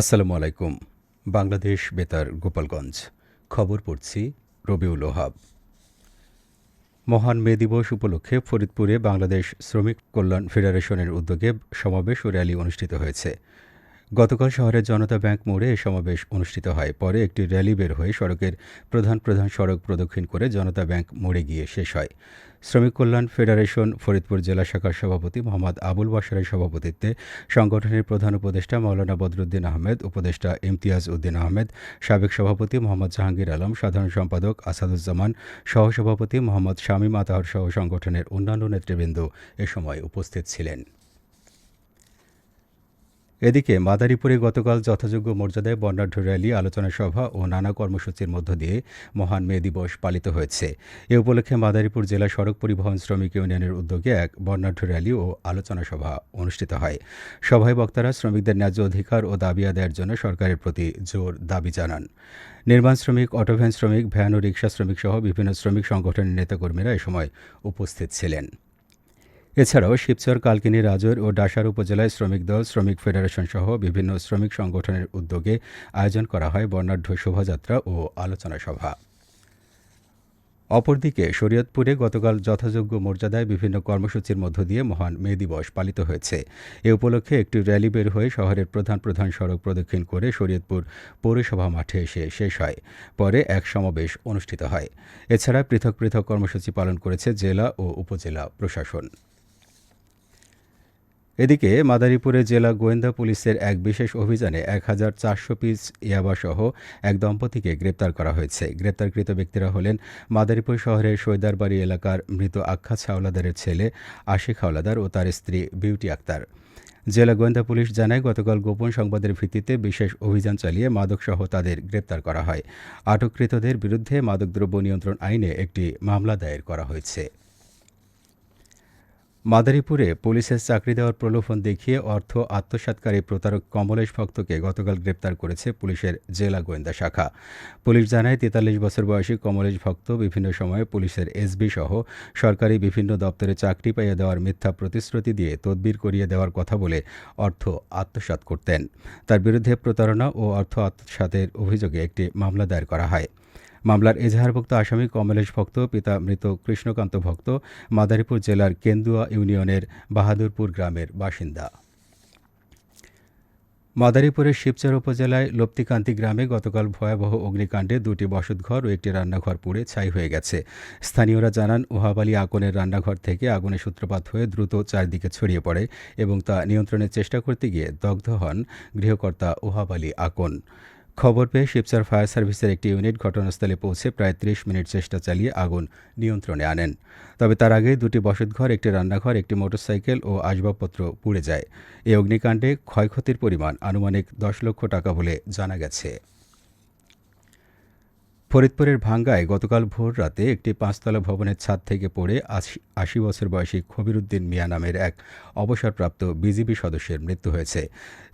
আসসালামু আলাইকুম, বাংলাদেশ বেতার, গোপালগঞ্জ। খবর পড়ছি রবিউল ওহাব। মহান মে দিবস উপলক্ষে ফরিদপুরে বাংলাদেশ শ্রমিক কল্যাণ ফেডারেশনের উদ্যোগে সমাবেশ ও র্যালি অনুষ্ঠিত হয়েছে। গতকাল শহরের জনতা ব্যাংক মোড়ে এ সমাবেশ অনুষ্ঠিত হয়। পরে একটি র্যালি বের হয়ে সড়কের প্রধান প্রধান সড়ক প্রদক্ষিণ করে জনতা ব্যাংক মোড়ে গিয়ে শেষ হয়। শ্রমিক কল্যাণ ফেডারেশন, ফরিদপুর জেলা শাখার সভাপতি মোহাম্মদ আবুল বাসারের সভাপতিত্বে সংগঠনের প্রধান উপদেষ্টা মাওলানা বদরুদ্দিন আহমেদ, উপদেষ্টা ইমতিয়াজ উদ্দিন আহমেদ, সাবেক সভাপতি মোহাম্মদ জাহাঙ্গীর আলম, সাধারণ সম্পাদক আসাদুজ্জামান, সহসভাপতি মোহাম্মদ শামীম আতাহর সহ সংগঠনের অন্যান্য নেতৃবৃন্দ এ সময় উপস্থিত ছিলেন। এদিকে মাদারীপুরে গতকাল যথাযোগ্য মর্যাদায় বর্ণাঢ্য র্যালি, আলোচনা সভা ও নানা কর্মসূচির মধ্য দিয়ে মহান মে দিবস পালিত হয়েছে। এ উপলক্ষে মাদারীপুর জেলা সড়ক পরিবহন শ্রমিক ইউনিয়নের উদ্যোগে এক বর্ণাঢ্য র্যালি ও আলোচনা সভা অনুষ্ঠিত হয়। সভায় বক্তারা শ্রমিকদের ন্যায্য অধিকার ও দাবি আদায়ের জন্য সরকারের প্রতি জোর দাবি জানান। নির্মাণ শ্রমিক, অটোভ্যান শ্রমিক, ভ্যান ও রিক্সা শ্রমিক সহ বিভিন্ন শ্রমিক সংগঠনের নেতাকর্মীরা এ সময় উপস্থিত ছিলেন। এছাড়াও শিবচর, কালকিনি, রাজৈর ও ডাসার উপজেলায় শ্রমিক দল, শ্রমিক ফেডারেশন সহ বিভিন্ন শ্রমিক সংগঠনের উদ্যোগে আয়োজন করা হয় বর্ণাঢ্য শোভাযাত্রা ও আলোচনা সভা। অপরদিকে শরীয়তপুরে গতকাল যথাযোগ্য মর্যাদায় বিভিন্ন কর্মসূচির মধ্য দিয়ে মহান মে দিবস পালিত হয়েছে। এ উপলক্ষে একটি র্যালি বের হয়ে শহরের প্রধান প্রধান সড়ক প্রদক্ষিণ করে শরীয়তপুর পৌরসভা মাঠে এসে শেষ হয়। পরে এক সমাবেশ অনুষ্ঠিত হয়। এছাড়া পৃথক পৃথক কর্মসূচি পালন করেছে জেলা ও উপজেলা প্রশাসন। এদিকে মাদারীপুরে জেলা গোয়েন্দা পুলিশের এক বিশেষ অভিযানে এক হাজার চারশো পিস ইয়াবাসহ এক দম্পতিকে গ্রেপ্তার করা হয়েছে। গ্রেপ্তারকৃত ব্যক্তিরা হলেন মাদারীপুর শহরের সৈদারবাড়ি এলাকার মৃত আখ্যাত হাওলাদারের ছেলে আশিক হাওলাদার ও তার স্ত্রী বিউটি আক্তার। জেলা গোয়েন্দা পুলিশ জানায়, গতকাল গোপন সংবাদের ভিত্তিতে বিশেষ অভিযান চালিয়ে মাদকসহ তাদের গ্রেপ্তার করা হয়। আটককৃতদের বিরুদ্ধে মাদকদ্রব্য নিয়ন্ত্রণ আইনে একটি মামলা দায়ের করা হয়েছে। মাদারীপুরে পুলিশের চাকরি দেওয়ার প্রলোভন দেখিয়ে অর্থ আত্মসাৎকারী প্রতারক কমলেশ ভক্তকে গতকাল গ্রেপ্তার করেছে পুলিশের জেলা গোয়েন্দা শাখা। পুলিশ জানায়, তেতাল্লিশ বছর বয়সী কমলেশ ভক্ত বিভিন্ন সময়ে পুলিশের এসবি সহ সরকারি বিভিন্ন দপ্তরে চাকরি পাইয়ে দেওয়ার মিথ্যা প্রতিশ্রুতি দিয়ে তদবির করিয়ে দেওয়ার কথা বলে অর্থ আত্মসাৎ করতেন। তার বিরুদ্ধে প্রতারণা ও অর্থ আত্মসাতের অভিযোগে একটি মামলা দায়ের করা হয়। মামলার এজাহারভুক্ত আসামি কমলেশ ভক্ত, পিতা মৃত কৃষ্ণকান্ত ভক্ত, মাদারীপুর জেলার কেন্দুয়া ইউনিয়নের বাহাদুরপুর গ্রামের বাসিন্দা। মাদারীপুরের শিবচর উপজেলায় লপ্তিকান্তি গ্রামে গতকাল ভয়াবহ অগ্নিকাণ্ডে দুটি বসতঘর ও একটি রান্নাঘর পুড়ে ছাই হয়ে গেছে। স্থানীয়রা জানান ওহাবালি আকনের রান্নাঘর থেকে আগুনের সূত্রপাত হয়ে দ্রুত চারদিকে ছড়িয়ে পড়ে এবং তা নিয়ন্ত্রণের চেষ্টা করতে গিয়ে দগ্ধ হন গৃহকর্তা ওহাবালি আকন। খবর পেয়ে শিবচর ফায়ার সার্ভিসের একটি ইউনিট ঘটনাস্থলে পৌঁছে প্রায় ত্রিশ মিনিট চেষ্টা চালিয়ে আগুন নিয়ন্ত্রণে আনেন। তবে তার আগে দুটি বসতঘর, একটি রান্নাঘর, একটি মোটরসাইকেল ও আসবাবপত্র পুড়ে যায়। এই অগ্নিকাণ্ডে ক্ষয়ক্ষতির পরিমাণ আনুমানিক দশ লক্ষ টাকা বলে জানা গেছে। ফরিদপুরের ভাঙ্গায় গতকাল ভোর রাতে একটি পাঁচতলা ভবনের ছাদ থেকে পড়ে আশি বছর বয়সী খবিরুদ্দিন মিয়া নামের এক অবসরপ্রাপ্ত বিজিবি সদস্যের মৃত্যু হয়েছে।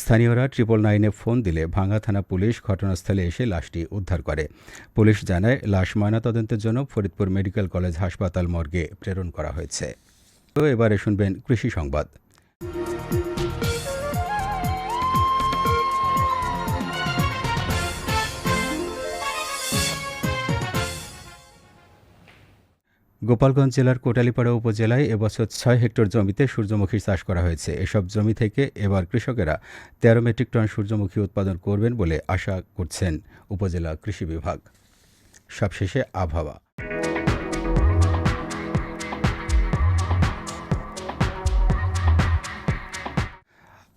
স্থানীয়রা ট্রিপল নাইনে ফোন দিলে ভাঙ্গা থানা পুলিশ ঘটনাস্থলে এসে লাশটি উদ্ধার করে। পুলিশ জানায়, লাশ ময়নাতদন্তের জন্য ফরিদপুর মেডিকেল কলেজ হাসপাতাল মর্গে প্রেরণ করা হয়েছে। তো এবারে শুনবেন কৃষি সংবাদ। গোপালগঞ্জ জেলার কোটালীপাড়া উপজেলায় এবছর ছয় হেক্টর জমিতে সূর্যমুখী চাষ করা হয়েছে। এসব জমি থেকে এবার কৃষকেরা তেরো মেট্রিক টন সূর্যমুখী উৎপাদন করবেন বলে আশা করছেন উপজেলা কৃষি বিভাগ। সবশেষে আবহাওয়া।